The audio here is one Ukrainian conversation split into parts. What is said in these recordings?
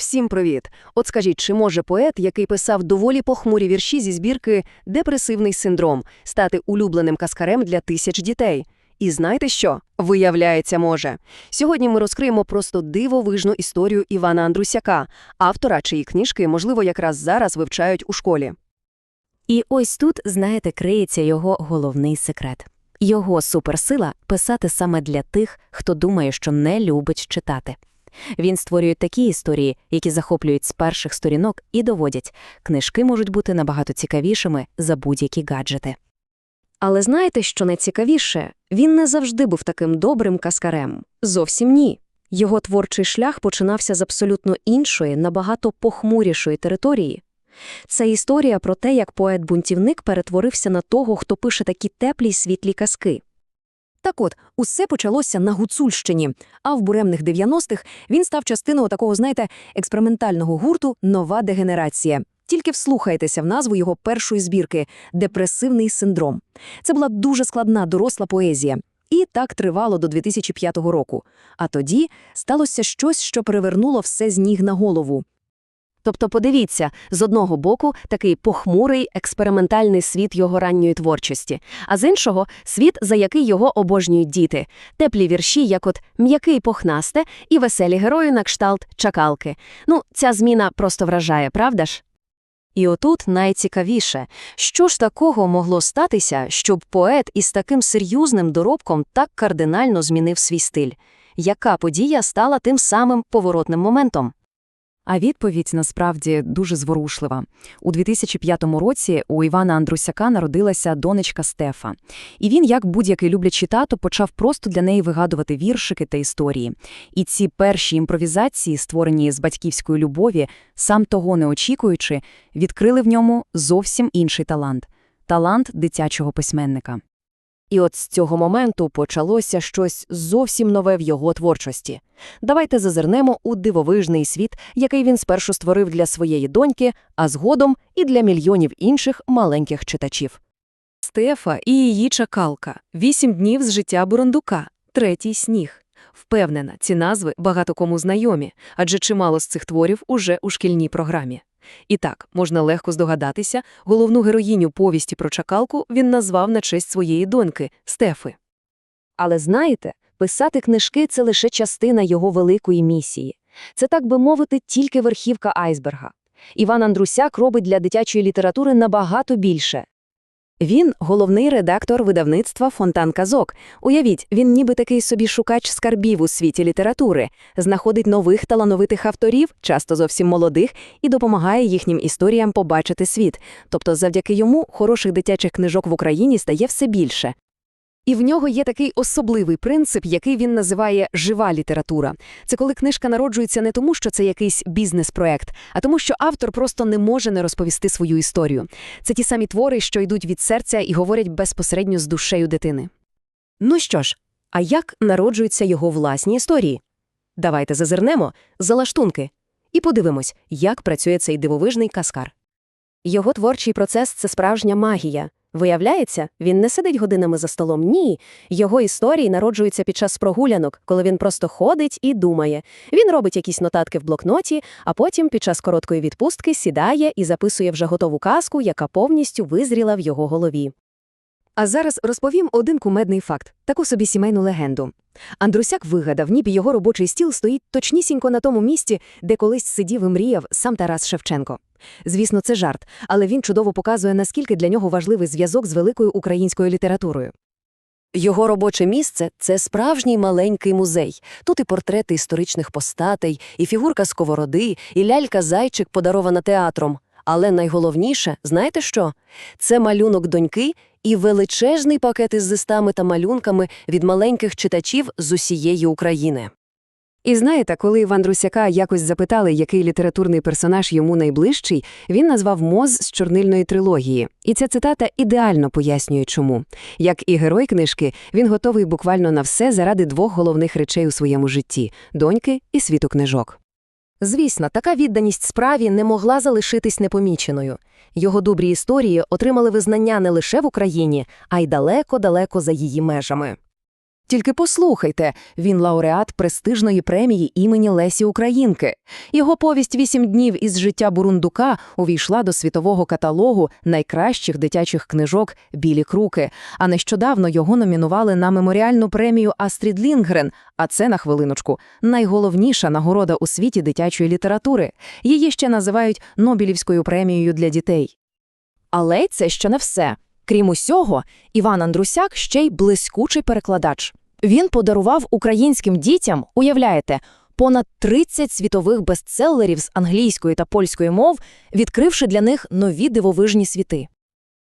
Всім привіт! От скажіть, чи може поет, який писав доволі похмурі вірші зі збірки «Депресивний синдром», стати улюбленим каскарем для тисяч дітей? І знаєте що? Виявляється, може. Сьогодні ми розкриємо просто дивовижну історію Івана Андрусяка, автора, чиї книжки, можливо, якраз зараз вивчають у школі. І ось тут, знаєте, криється його головний секрет. Його суперсила – писати саме для тих, хто думає, що не любить читати. Він створює такі історії, які захоплюють з перших сторінок і доводять, книжки можуть бути набагато цікавішими за будь-які гаджети. Але знаєте, що найцікавіше? Він не завжди був таким добрим каскарем. Зовсім ні. Його творчий шлях починався з абсолютно іншої, набагато похмурішої території. Це історія про те, як поет-бунтівник перетворився на того, хто пише такі теплі й світлі казки. Так от, усе почалося на Гуцульщині, а в буремних 90-х він став частиною такого, знаєте, експериментального гурту «Нова дегенерація». Тільки вслухайтеся в назву його першої збірки «Депресивний синдром». Це була дуже складна доросла поезія. І так тривало до 2005 року. А тоді сталося щось, що перевернуло все з ніг на голову. Тобто, подивіться, з одного боку такий похмурий експериментальний світ його ранньої творчості, а з іншого – світ, за який його обожнюють діти. Теплі вірші, як от «М'який похнасте» і веселі герої на кшталт «Чакалки». Ну, ця зміна просто вражає, правда ж? І отут найцікавіше, що ж такого могло статися, щоб поет із таким серйозним доробком так кардинально змінив свій стиль? Яка подія стала тим самим поворотним моментом? А відповідь насправді дуже зворушлива. У 2005 році у Івана Андрусяка народилася донечка Стефа. І він, як будь-який люблячий тато, почав просто для неї вигадувати віршики та історії. І ці перші імпровізації, створені з батьківської любові, сам того не очікуючи, відкрили в ньому зовсім інший талант – талант дитячого письменника. І от з цього моменту почалося щось зовсім нове в його творчості. Давайте зазирнемо у дивовижний світ, який він спершу створив для своєї доньки, а згодом і для мільйонів інших маленьких читачів. Стефа і її чакалка. Вісім днів з життя Бурундука. Третій сніг. Впевнена, ці назви багато кому знайомі, адже чимало з цих творів уже у шкільній програмі. І так, можна легко здогадатися, головну героїню повісті про чакалку він назвав на честь своєї доньки – Стефи. Але знаєте, писати книжки – це лише частина його великої місії. Це, так би мовити, тільки верхівка айсберга. Іван Андрусяк робить для дитячої літератури набагато більше. Він – головний редактор видавництва «Фонтан казок». Уявіть, він ніби такий собі шукач скарбів у світі літератури, знаходить нових талановитих авторів, часто зовсім молодих, і допомагає їхнім історіям побачити світ. Тобто завдяки йому хороших дитячих книжок в Україні стає все більше. І в нього є такий особливий принцип, який він називає жива література. Це коли книжка народжується не тому, що це якийсь бізнес-проект, а тому, що автор просто не може не розповісти свою історію. Це ті самі твори, що йдуть від серця і говорять безпосередньо з душею дитини. Ну що ж, а як народжуються його власні історії? Давайте зазирнемо за лаштунки і подивимось, як працює цей дивовижний каскар. Його творчий процес – це справжня магія. Виявляється, він не сидить годинами за столом, ні. Його історії народжуються під час прогулянок, коли він просто ходить і думає. Він робить якісь нотатки в блокноті, а потім під час короткої відпустки сідає і записує вже готову казку, яка повністю визріла в його голові. А зараз розповім один кумедний факт, таку собі сімейну легенду. Андрусяк вигадав, ніби його робочий стіл стоїть точнісінько на тому місці, де колись сидів і мріяв сам Тарас Шевченко. Звісно, це жарт, але він чудово показує, наскільки для нього важливий зв'язок з великою українською літературою. Його робоче місце – це справжній маленький музей. Тут і портрети історичних постатей, і фігурка сковороди, і лялька-зайчик, подарована театром. Але найголовніше, знаєте що? Це малюнок доньки і величезний пакет із листами та малюнками від маленьких читачів з усієї України. І знаєте, коли Іван Русяка якось запитали, який літературний персонаж йому найближчий, він назвав Моз з чорнильної трилогії. І ця цитата ідеально пояснює чому. Як і герой книжки, він готовий буквально на все заради двох головних речей у своєму житті – доньки і світу книжок. Звісно, така відданість справі не могла залишитись непоміченою. Його добрі історії отримали визнання не лише в Україні, а й далеко-далеко за її межами. Тільки послухайте, він лауреат престижної премії імені Лесі Українки. Його повість «Вісім днів із життя Бурундука» увійшла до світового каталогу найкращих дитячих книжок «Білі круки», а нещодавно його номінували на меморіальну премію Астрід Лінгрен, а це, на хвилиночку, найголовніша нагорода у світі дитячої літератури. Її ще називають Нобелівською премією для дітей. Але це ще не все. Крім усього, Іван Андрусяк ще й блискучий перекладач. Він подарував українським дітям, уявляєте, понад 30 світових бестселерів з англійської та польської мов, відкривши для них нові дивовижні світи.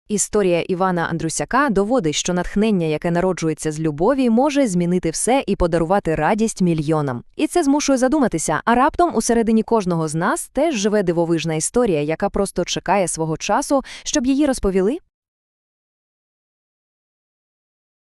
Історія Івана Андрусяка доводить, що натхнення, яке народжується з любові, може змінити все і подарувати радість мільйонам. І це змушує задуматися, а раптом усередині кожного з нас теж живе дивовижна історія, яка просто чекає свого часу, щоб її розповіли?